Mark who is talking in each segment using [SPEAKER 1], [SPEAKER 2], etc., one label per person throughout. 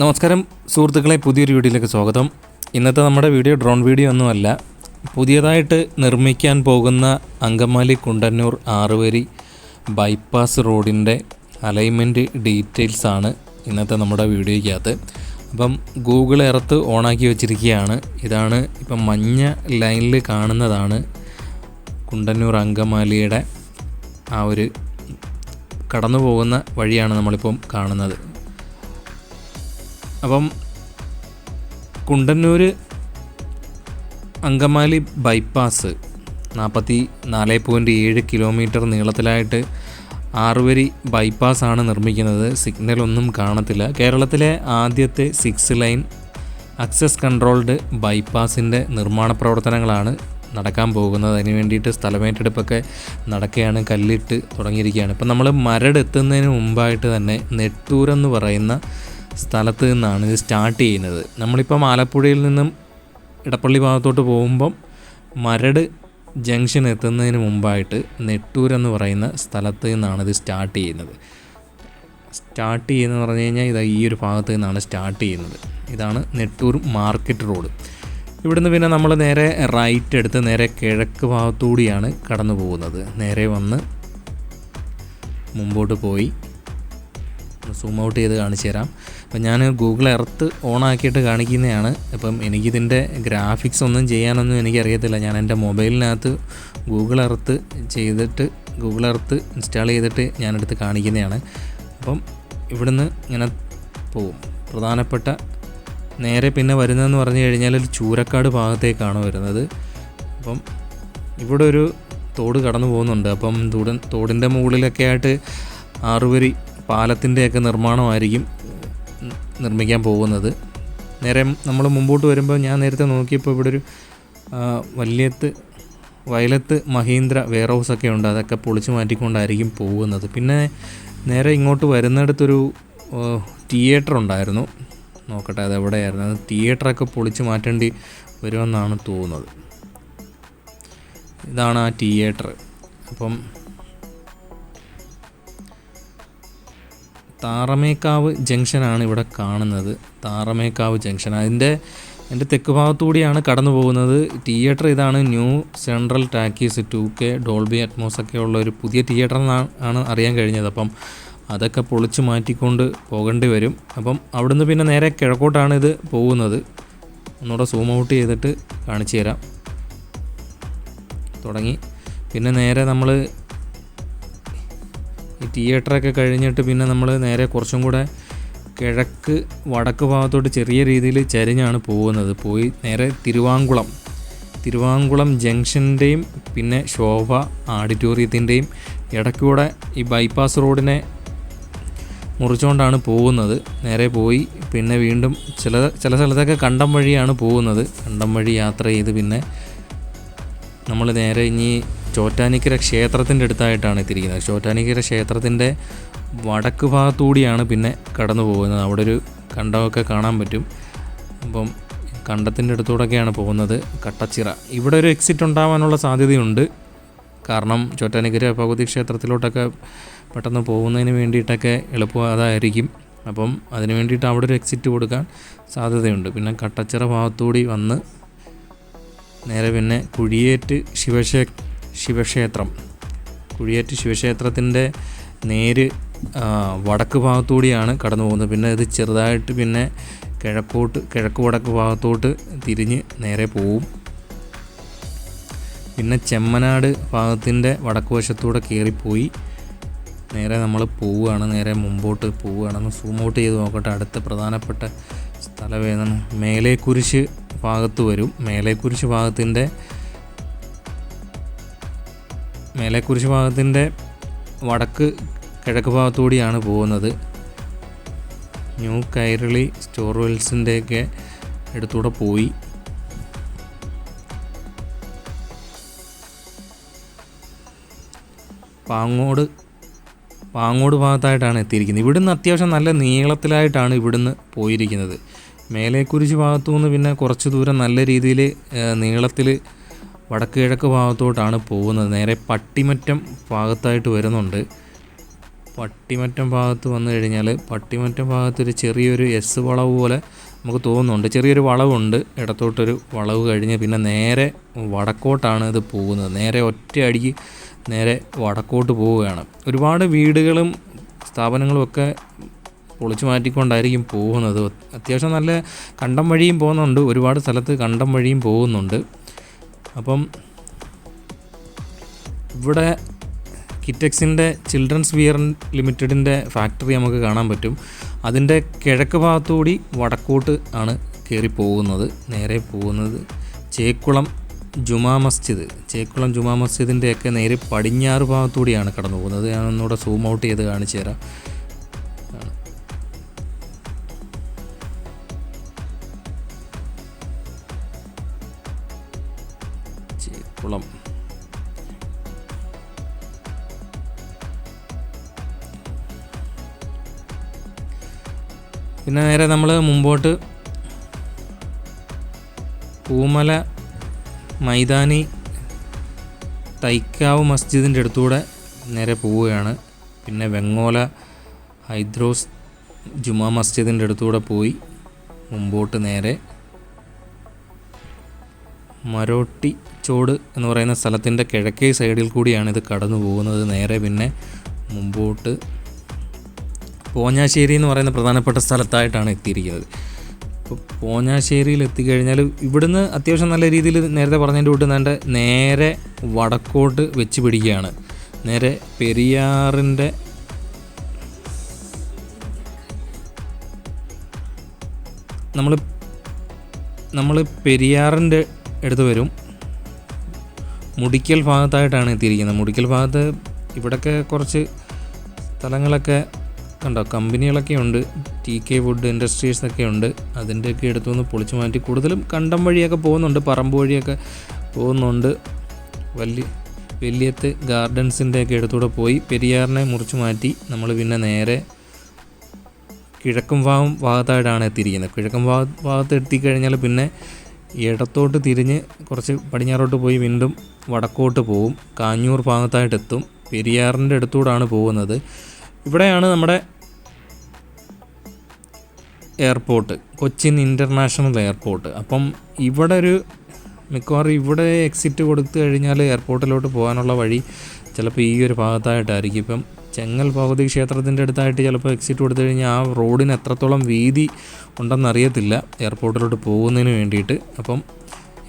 [SPEAKER 1] നമസ്കാരം സുഹൃത്തുക്കളെ പുതിയൊരു വീഡിയോയിലേക്ക് സ്വാഗതം. ഇന്നത്തെ നമ്മുടെ വീഡിയോ ഡ്രോൺ വീഡിയോ ഒന്നുമല്ല പുതിയതായിട്ട് നിർമ്മിക്കാൻ പോകുന്ന അങ്കമാലി കുണ്ടന്നൂർ ആറുവരി ബൈപ്പാസ് റോഡിന്റെ അലൈൻമെന്റ് ഡീറ്റെയിൽസ് ആണ് ഇന്നത്തെ നമ്മുടെ വീഡിയോയ്ക്കകത്ത്. അപ്പം ഗൂഗിൾ എർത്ത് ഓണാക്കി വെച്ചിരിക്കുകയാണ്. ഇതാണ് ഇപ്പം മഞ്ഞ ലൈനിൽ കാണുന്നതാണ് കുണ്ടന്നൂർ അങ്കമാലിയുടെ ആ ഒരു കടന്നു പോകുന്ന വഴിയാണ് നമ്മളിപ്പം കാണുന്നത്. അപ്പം കുണ്ടന്നൂർ അങ്കമാലി ബൈപ്പാസ് നാൽപ്പത്തി നാല് പോയിന്റ് ഏഴ് കിലോമീറ്റർ നീളത്തിലായിട്ട് ആറുവരി ബൈപ്പാസാണ് നിർമ്മിക്കുന്നത്. സിഗ്നൽ ഒന്നും കാണത്തില്ല. കേരളത്തിലെ ആദ്യത്തെ സിക്സ് ലൈൻ അക്സസ് കൺട്രോൾഡ് ബൈപ്പാസിന്റെ നിർമ്മാണ പ്രവർത്തനങ്ങളാണ് നടക്കാൻ പോകുന്നത്. അതിന് വേണ്ടിയിട്ട് സ്ഥലമേറ്റെടുപ്പൊക്കെ നടക്കുകയാണ് കല്ലിട്ട് തുടങ്ങിയിരിക്കുകയാണ്. ഇപ്പം നമ്മൾ മരട് എത്തുന്നതിന് മുമ്പായിട്ട് തന്നെ നെട്ടൂർ എന്ന് പറയുന്ന സ്ഥലത്ത് നിന്നാണ് ഇത് സ്റ്റാർട്ട് ചെയ്യുന്നത്. നമ്മളിപ്പം ആലപ്പുഴയിൽ നിന്നും ഇടപ്പള്ളി ഭാഗത്തോട്ട് പോകുമ്പം മരട് ജംഗ്ഷൻ എത്തുന്നതിന് മുമ്പായിട്ട് നെട്ടൂർ എന്ന് പറയുന്ന സ്ഥലത്ത് നിന്നാണ് ഇത് സ്റ്റാർട്ട് ചെയ്യുന്നത്. സ്റ്റാർട്ട് ചെയ്യുന്നത് പറഞ്ഞു കഴിഞ്ഞാൽ ഇതാ ഈ ഒരു ഭാഗത്ത് നിന്നാണ് സ്റ്റാർട്ട് ചെയ്യുന്നത്. ഇതാണ് നെട്ടൂർ മാർക്കറ്റ് റോഡ്. ഇവിടുന്ന് പിന്നെ നമ്മൾ നേരെ റൈറ്റ് എടുത്ത് നേരെ കിഴക്ക് ഭാഗത്തുകൂടിയാണ് കടന്നു പോകുന്നത് നേരെ വന്ന് മുമ്പോട്ട് പോയി സൂം ഔട്ട് ചെയ്ത് കാണിച്ചു തരാം. അപ്പം ഞാൻ ഗൂഗിൾ എർത്ത് ഓൺ ആക്കിയിട്ട് കാണിക്കുന്നതാണ്. അപ്പം എനിക്കിതിന്റെ ഗ്രാഫിക്സ് ഒന്നും ചെയ്യാനൊന്നും എനിക്കറിയത്തില്ല. ഞാൻ എന്റെ മൊബൈലിനകത്ത് ഗൂഗിൾ എർത്ത് ചെയ്തിട്ട് ഗൂഗിൾ എർത്ത് ഇൻസ്റ്റാൾ ചെയ്തിട്ട് ഞാനെടുത്ത് കാണിക്കുന്നതാണ്. അപ്പം ഇവിടുന്ന് ഇങ്ങനെ പോവും. പ്രധാനപ്പെട്ട നേരെ പിന്നെ വരുന്നതെന്ന് പറഞ്ഞു കഴിഞ്ഞാൽ ഒരു ചൂരക്കാട് ഭാഗത്തേക്കാണ് വരുന്നത്. അപ്പം ഇവിടെ ഒരു തോട് കടന്നു പോകുന്നുണ്ട്. അപ്പം തോട് തോടിന്റെ മുകളിലൊക്കെ ആയിട്ട് ആറുവരി പാലത്തിന്റെയൊക്കെ നിർമ്മാണമായിരിക്കും നിർമ്മിക്കാൻ പോകുന്നത്. നേരെ നമ്മൾ മുമ്പോട്ട് വരുമ്പോൾ ഞാൻ നേരത്തെ നോക്കിയപ്പോൾ ഇവിടെ ഒരു വലിയത്ത് വയലത്ത് മഹീന്ദ്ര വെയർ ഹൗസ് ഒക്കെ ഉണ്ട്. അതൊക്കെ പൊളിച്ചു മാറ്റിക്കൊണ്ടായിരിക്കും പോകുന്നത്. പിന്നെ നേരെ ഇങ്ങോട്ട് വരുന്നിടത്തൊരു തിയേറ്റർ ഉണ്ടായിരുന്നു നോക്കട്ടെ അത് എവിടെയായിരുന്നു അത് തിയേറ്ററൊക്കെ പൊളിച്ചു മാറ്റേണ്ടി വരുമെന്നാണ് തോന്നുന്നത്. ഇതാണ് ആ തിയേറ്റർ. അപ്പം താറമേക്കാവ് ജംഗ്ഷനാണ് ഇവിടെ കാണുന്നത്. താറമേക്കാവ് ജംഗ്ഷൻ. അതിന്റെ എന്റെ തെക്ക് ഭാഗത്തുകൂടിയാണ് കടന്നു പോകുന്നത്. തിയേറ്റർ ഇതാണ് new central talkies two K Dolby Atmos ഒക്കെ ഉള്ള ഒരു പുതിയ തിയേറ്റർ ആണ് അറിയാൻ കഴിഞ്ഞത്. അപ്പം അതൊക്കെ പൊളിച്ച് മാറ്റിക്കൊണ്ട് പോകേണ്ടി വരും. അപ്പം അവിടുന്ന് പിന്നെ നേരെ കിഴക്കോട്ടാണ് ഇത് പോകുന്നത്. ഒന്നുകൂടെ സൂം ഔട്ട് ചെയ്തിട്ട് കാണിച്ചു തരാം. തുടങ്ങി. പിന്നെ നേരെ നമ്മൾ ഈ തിയേറ്ററൊക്കെ കഴിഞ്ഞിട്ട് പിന്നെ നമ്മൾ നേരെ കുറച്ചും കൂടെ കിഴക്ക് വടക്ക് ഭാഗത്തോട്ട് ചെറിയ രീതിയിൽ ചരിഞ്ഞാണ് പോകുന്നത്. പോയി നേരെ തിരുവാങ്കുളം. തിരുവാങ്കുളം ജംഗ്ഷന്റെയും പിന്നെ ശോഭ ആഡിറ്റോറിയത്തിന്റെയും ഇടയ്ക്കൂടെ ഈ ബൈപ്പാസ് റോഡിനെ മുറിച്ചുകൊണ്ടാണ് പോകുന്നത്. നേരെ പോയി പിന്നെ വീണ്ടും ചില ചില സ്ഥലത്തൊക്കെ കണ്ടം വഴിയാണ് പോകുന്നത്. കണ്ടം വഴി യാത്ര ചെയ്ത് പിന്നെ നമ്മൾ നേരെ ഇനി ചോറ്റാനിക്കര ക്ഷേത്രത്തിന്റെ അടുത്തായിട്ടാണ് എത്തിയിരിക്കുന്നത്. ചോറ്റാനിക്കര ക്ഷേത്രത്തിന്റെ വടക്ക് ഭാഗത്തുകൂടിയാണ് പിന്നെ കടന്നു പോകുന്നത്. അവിടെ ഒരു കണ്ടമൊക്കെ കാണാൻ പറ്റും. അപ്പം കണ്ടത്തിന്റെ അടുത്തൂടെയൊക്കെയാണ് പോകുന്നത് കട്ടച്ചിറ. ഇവിടെ ഒരു എക്സിറ്റ് ഉണ്ടാവാനുള്ള സാധ്യതയുണ്ട്. കാരണം ചോറ്റാനിക്കര ഭഗവതി ക്ഷേത്രത്തിലോട്ടൊക്കെ പെട്ടെന്ന് പോകുന്നതിന് വേണ്ടിയിട്ടൊക്കെ എളുപ്പം അതായിരിക്കും. അപ്പം അതിന് വേണ്ടിയിട്ട് അവിടെ ഒരു എക്സിറ്റ് കൊടുക്കാൻ സാധ്യതയുണ്ട്. പിന്നെ കട്ടച്ചിറ ഭാഗത്തുകൂടി വന്ന് നേരെ പിന്നെ കുഴിയേറ്റ് ശിവക്ഷേ ശിവക്ഷേത്രം. കുഴിയേറ്റ് ശിവക്ഷേത്രത്തിന്റെ നേര് വടക്ക് ഭാഗത്തൂടിയാണ് കടന്നു പോകുന്നത്. പിന്നെ ഇത് ചെറുതായിട്ട് പിന്നെ കിഴക്കോട്ട് കിഴക്ക് വടക്ക് ഭാഗത്തോട്ട് തിരിഞ്ഞ് നേരെ പോവും. പിന്നെ ചെമ്മനാട് ഭാഗത്തിന്റെ വടക്ക് വശത്തൂടെ കയറിപ്പോയി. നേരെ നമ്മൾ പോവുകയാണ് നേരെ മുമ്പോട്ട് പോവുകയാണെന്ന് സൂം ഔട്ട് ചെയ്ത് നോക്കട്ടെ. അടുത്ത പ്രധാനപ്പെട്ട സ്ഥലം മേലേക്കുരിശ് ഭാഗത്ത് വരും. മേലേക്കുരിശ് ഭാഗത്തിന്റെ മേലേക്കുരിശ് ഭാഗത്തിന്റെ വടക്ക് കിഴക്ക് ഭാഗത്തുകൂടിയാണ് പോകുന്നത്. ന്യൂ കൈരളി സ്റ്റോർ വെൽസിന്റെയൊക്കെ അടുത്തൂടെ പോയി. പാങ്ങോട് പാങ്ങോട് ഭാഗത്തായിട്ടാണ് എത്തിയിരിക്കുന്നത്. ഇവിടുന്ന് അത്യാവശ്യം നല്ല നീളത്തിലായിട്ടാണ് ഇവിടുന്ന് പോയിരിക്കുന്നത്. മേലേക്കുരിശ് ഭാഗത്തു നിന്ന് പിന്നെ കുറച്ച് ദൂരം നല്ല രീതിയിൽ നീളത്തിൽ വടക്ക് കിഴക്ക് ഭാഗത്തോട്ടാണ് പോകുന്നത്. നേരെ പട്ടിമറ്റം ഭാഗത്തായിട്ട് വരുന്നുണ്ട്. പട്ടിമറ്റം ഭാഗത്ത് വന്നു കഴിഞ്ഞാൽ പട്ടിമറ്റം ഭാഗത്തൊരു ചെറിയൊരു എസ് വളവ് പോലെ നമുക്ക് തോന്നുന്നുണ്ട്. ചെറിയൊരു വളവുണ്ട്. ഇടത്തോട്ടൊരു വളവ് കഴിഞ്ഞ് പിന്നെ നേരെ വടക്കോട്ടാണ് ഇത് പോകുന്നത്. നേരെ ഒറ്റ അടിക്ക് നേരെ വടക്കോട്ട് പോവുകയാണ്. ഒരുപാട് വീടുകളും സ്ഥാപനങ്ങളും ഒക്കെ പൊളിച്ചു മാറ്റിക്കൊണ്ടായിരിക്കും പോകുന്നത്. അത്യാവശ്യം നല്ല കണ്ടം വഴിയും പോകുന്നുണ്ട്. ഒരുപാട് സ്ഥലത്ത് കണ്ടം വഴിയും പോകുന്നുണ്ട്. അപ്പം ഇവിടെ കിറ്റക്സിന്റെ ചിൽഡ്രൻസ് വിയർ ലിമിറ്റഡിന്റെ ഫാക്ടറി നമുക്ക് കാണാൻ പറ്റും. അതിന്റെ കിഴക്ക് ഭാഗത്തുകൂടി വടക്കോട്ട് ആണ് കയറി പോകുന്നത്. നേരെ പോകുന്നത് ചേക്കുളം ജുമാ മസ്ജിദ്. ചേക്കുളം ജുമാ മസ്ജിദിന്റെയൊക്കെ നേരെ പടിഞ്ഞാറ് ഭാഗത്തുകൂടിയാണ് കടന്നു പോകുന്നത് ഞാനൊന്നുകൂടെ സൂം ഔട്ട് ചെയ്ത് കാണിച്ചു തരാം ചേക്കുളം പിന്നെ നേരെ നമ്മൾ മുമ്പോട്ട് പൂമല മൈതാനി തൈക്കാവ് മസ്ജിദിന്റെ അടുത്തൂടെ നേരെ പോവുകയാണ്. പിന്നെ വെങ്ങോല ഹൈദ്രോസ് ജുമാ മസ്ജിദിന്റെ അടുത്തൂടെ പോയി മുമ്പോട്ട് നേരെ മരോട്ടി ചോട് എന്ന് പറയുന്ന സ്ഥലത്തിന്റെ കിഴക്കേ സൈഡിൽ കൂടിയാണ് ഇത് കടന്നു പോകുന്നത്. നേരെ പിന്നെ മുമ്പോട്ട് പോഞ്ഞാശ്ശേരി എന്ന് പറയുന്ന പ്രധാനപ്പെട്ട സ്ഥലത്തായിട്ടാണ് എത്തിയിരിക്കുന്നത്. ഇപ്പോൾ പോഞ്ഞാശ്ശേരിയിൽ എത്തിക്കഴിഞ്ഞാൽ ഇവിടുന്ന് അത്യാവശ്യം നല്ല രീതിയിൽ നേരത്തെ പറഞ്ഞതിന്റെ കൂട്ട് നേണ്ട നേരെ വടക്കോട്ട് വെച്ച് പിടിക്കുകയാണ്. നേരെ പെരിയാറിന്റെ നമ്മൾ നമ്മൾ പെരിയാറിന്റെ അടുത്ത് വരും. മുടിക്കൽ ഭാഗത്തായിട്ടാണ് എത്തിയിരിക്കുന്നത്. മുടിക്കൽ ഭാഗത്ത് ഇവിടൊക്കെ കുറച്ച് സ്ഥലങ്ങളൊക്കെ കണ്ടോ? കമ്പനികളൊക്കെ ഉണ്ട്. ടി കെ വുഡ് ഇൻഡസ്ട്രീസ് ഒക്കെ ഉണ്ട്. അതിന്റെയൊക്കെ അടുത്തുനിന്ന് പൊളിച്ച് മാറ്റി കൂടുതലും കണ്ടം വഴിയൊക്കെ പോകുന്നുണ്ട്. പറമ്പ് വഴിയൊക്കെ പോകുന്നുണ്ട്. വലിയ വലിയത്ത് ഗാർഡൻസിന്റെയൊക്കെ എടുത്തുകൂടെ പോയി. പെരിയാറിനെ മുറിച്ച് മാറ്റി നമ്മൾ പിന്നെ നേരെ കിഴക്കും ഭാഗം ഭാഗത്തായിട്ടാണ് എത്തിയിരിക്കുന്നത്. കിഴക്കും ഭാഗ ഭാഗത്ത് എത്തിക്കഴിഞ്ഞാൽ പിന്നെ ഇടത്തോട്ട് തിരിഞ്ഞ് കുറച്ച് പടിഞ്ഞാറോട്ട് പോയി വീണ്ടും വടക്കോട്ട് പോവും. കാഞ്ഞൂർ ഭാഗത്തായിട്ട് എത്തും പെരിയാറിന്റെ അടുത്തൂടാണ് പോകുന്നത്. ഇവിടെയാണ് നമ്മുടെ എയർപോർട്ട് കൊച്ചിൻ ഇന്റർനാഷണൽ എയർപോർട്ട്. അപ്പം ഇവിടെ ഒരു മിക്കവാറും ഇവിടെ എക്സിറ്റ് കൊടുത്തു കഴിഞ്ഞാൽ എയർപോർട്ടിലോട്ട് പോകാനുള്ള വഴി ചിലപ്പോൾ ഈ ഒരു ഭാഗത്തായിട്ടായിരിക്കും. ഇപ്പം ചെങ്ങൽ ഭഗവതി ക്ഷേത്രത്തിന്റെ അടുത്തായിട്ട് ചിലപ്പോൾ എക്സിറ്റ് കൊടുത്തു കഴിഞ്ഞാൽ ആ റോഡിന് എത്രത്തോളം വീതി ഉണ്ടെന്നറിയത്തില്ല എയർപോർട്ടിലോട്ട് പോകുന്നതിന് വേണ്ടിയിട്ട്. അപ്പം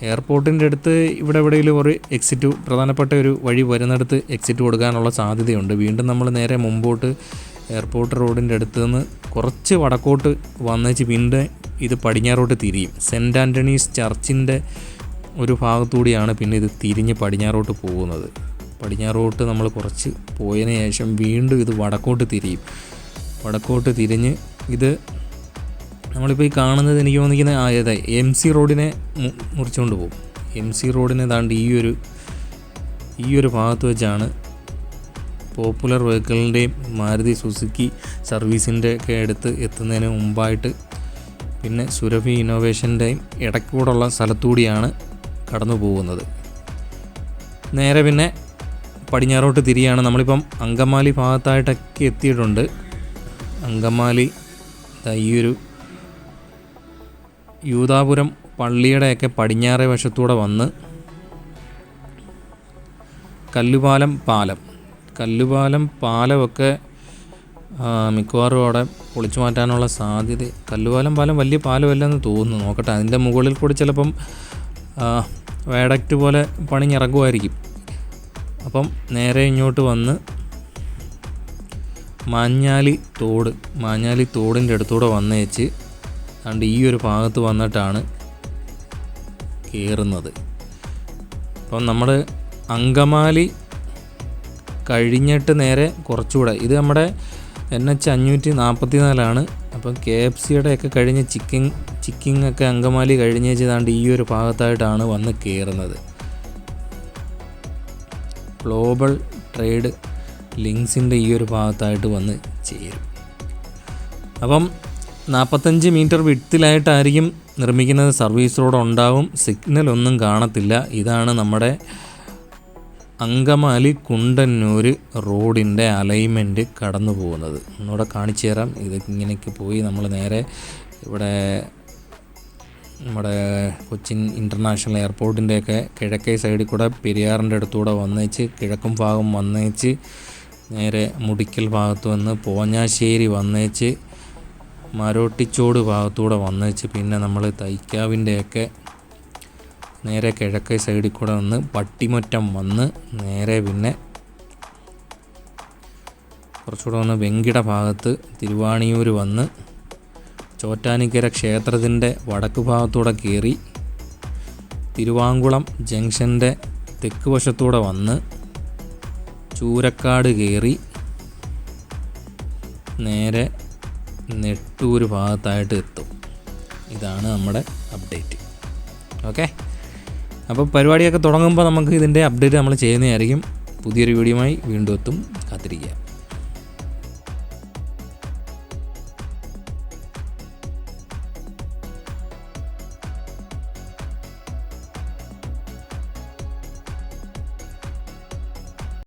[SPEAKER 1] എയർപോർട്ടിന്റെ അടുത്ത് ഇവിടെ എവിടെയെങ്കിലും ഒരു എക്സിറ്റ് പ്രധാനപ്പെട്ട ഒരു വഴി വരുന്നിടത്ത് എക്സിറ്റ് കൊടുക്കാനുള്ള സാധ്യതയുണ്ട്. വീണ്ടും നമ്മൾ നേരെ മുമ്പോട്ട് എയർപോർട്ട് റോഡിന്റെ അടുത്ത് നിന്ന് കുറച്ച് വടക്കോട്ട് വന്നേച്ച് പിന്നെ ഇത് പടിഞ്ഞാറോട്ട് തിരിയും. സെന്റ് ആന്റണീസ് ചർച്ചിന്റെ ഒരു ഭാഗത്തുകൂടിയാണ് പിന്നെ ഇത് തിരിഞ്ഞ് പടിഞ്ഞാറോട്ട് പോകുന്നത്. പടിഞ്ഞാറോട്ട് നമ്മൾ കുറച്ച് പോയതിന് ശേഷം വീണ്ടും ഇത് വടക്കോട്ട് തിരിയും. വടക്കോട്ട് തിരിഞ്ഞ് ഇത് നമ്മളിപ്പോൾ ഈ കാണുന്നത് എനിക്ക് തോന്നിക്കുന്നത് ആ ഏതാ എം സി റോഡിനെ മുറിച്ചുകൊണ്ട് പോകും. എം സി റോഡിനെ താണ്ട് ഈ ഒരു ഈ ഒരു ഭാഗത്ത് വെച്ചാണ് പോപ്പുലർ വെഹിക്കിളിന്റെയും മാരുതി സുസുക്കി സർവീസിന്റെ ഒക്കെ എടുത്ത് എത്തുന്നതിന് മുമ്പായിട്ട് പിന്നെ സുരഭി ഇന്നോവേഷന്റെയും ഇടയ്ക്കൂടുള്ള സ്ഥലത്തൂടിയാണ് കടന്നു പോകുന്നത്. നേരെ പിന്നെ പടിഞ്ഞാറോട്ട് തിരിയാണ്. നമ്മളിപ്പം അങ്കമാലി ഭാഗത്തായിട്ടൊക്കെ എത്തിയിട്ടുണ്ട്. അങ്കമാലി ഈ ഒരു യൂതാപുരം പള്ളിയുടെയൊക്കെ പടിഞ്ഞാറേ വശത്തൂടെ വന്ന് കല്ലുപാലം പാലം. കല്ലുപാലം പാലമൊക്കെ മിക്കവാറും അവിടെ പൊളിച്ചു മാറ്റാനുള്ള സാധ്യത. കല്ലുപാലം പാലം വലിയ പാലമല്ലെന്ന് തോന്നുന്നു. നോക്കട്ടെ അതിന്റെ മുകളിൽ കൂടി ചിലപ്പം വേഡക്റ്റ് പോലെ പണിഞ്ഞിറങ്ങുമായിരിക്കും. അപ്പം നേരെ ഇങ്ങോട്ട് വന്ന് മാഞ്ഞാലി തോട് മാഞ്ഞാലി തോടിന്റെ അടുത്തൂടെ വന്നേച്ച് അതുകൊണ്ട് ഈ ഒരു ഭാഗത്ത് വന്നിട്ടാണ് കയറുന്നത് അപ്പം നമ്മൾ അങ്കമാലി കഴിഞ്ഞിട്ട് നേരെ കുറച്ചുകൂടെ ഇത് നമ്മുടെ എൻ എച്ച് അഞ്ഞൂറ്റി നാൽപ്പത്തി നാലാണ് അപ്പം കെ എഫ് സിയുടെ ഒക്കെ കഴിഞ്ഞ് ചിക്കിങ് ചിക്കിങ് ഒക്കെ അങ്കമാലി കഴിഞ്ഞ് ചെയ്താണ്ട് ഈ ഒരു ഭാഗത്തായിട്ടാണ് വന്ന് കയറുന്നത് ഗ്ലോബൽ ട്രേഡ് ലിങ്ക്സിന്റെ ഈ ഒരു ഭാഗത്തായിട്ട് വന്ന് ചേരും. അപ്പം നാൽപ്പത്തഞ്ച് മീറ്റർ വിട്ടിലായിട്ടായിരിക്കും നിർമ്മിക്കുന്നത്. സർവീസ് റോഡ് ഉണ്ടാവും. സിഗ്നൽ ഒന്നും കാണത്തില്ല. ഇതാണ് നമ്മുടെ അങ്കമാലി കുണ്ടന്നൂർ റോഡിന്റെ അലൈൻമെന്റ് കടന്നു പോകുന്നത് ഒന്നുകൂടെ കാണിച്ചു തരാം. ഇത് ഇങ്ങനെയൊക്കെ പോയി നമ്മൾ നേരെ ഇവിടെ നമ്മുടെ കൊച്ചിൻ ഇന്റർനാഷണൽ എയർപോർട്ടിന്റെയൊക്കെ കിഴക്കേ സൈഡിൽ കൂടെ പെരിയാറിന്റെ അടുത്തൂടെ വന്നേച്ച് കിഴക്കും ഭാഗം വന്നേച്ച് നേരെ മുടിക്കൽ ഭാഗത്ത് വന്ന് പോഞ്ഞാശ്ശേരി വന്നേച്ച് മരോട്ടിച്ചോട് ഭാഗത്തൂടെ വന്നേച്ച്. പിന്നെ നമ്മൾ തൈക്കാവിന്റെയൊക്കെ നേരെ കിഴക്കേ സൈഡിൽ കൂടെ വന്ന് പട്ടിമുറ്റം വന്ന് നേരെ പിന്നെ കുറച്ചുകൂടെ വന്ന് വെങ്കിട ഭാഗത്ത് തിരുവാണിയൂർ വന്ന് ചോറ്റാനിക്കര ക്ഷേത്രത്തിന്റെ വടക്ക് ഭാഗത്തൂടെ കയറി തിരുവാങ്കുളം ജംഗ്ഷന്റെ തെക്ക് വശത്തൂടെ വന്ന് ചൂരക്കാട് കയറി നേരെ നെട്ടൂർ ഭാഗത്തായിട്ട് എത്തും. ഇതാണ് നമ്മുടെ അപ്ഡേറ്റ് ഓക്കെ അപ്പോൾ പരിപാടിയൊക്കെ തുടങ്ങുമ്പോൾ നമുക്ക് ഇതിന്റെ അപ്ഡേറ്റ് നമ്മൾ ചെയ്യുന്നതായിരിക്കും. പുതിയൊരു വീഡിയോയുമായി വീണ്ടും എത്തും. കാത്തിരിക്കുക.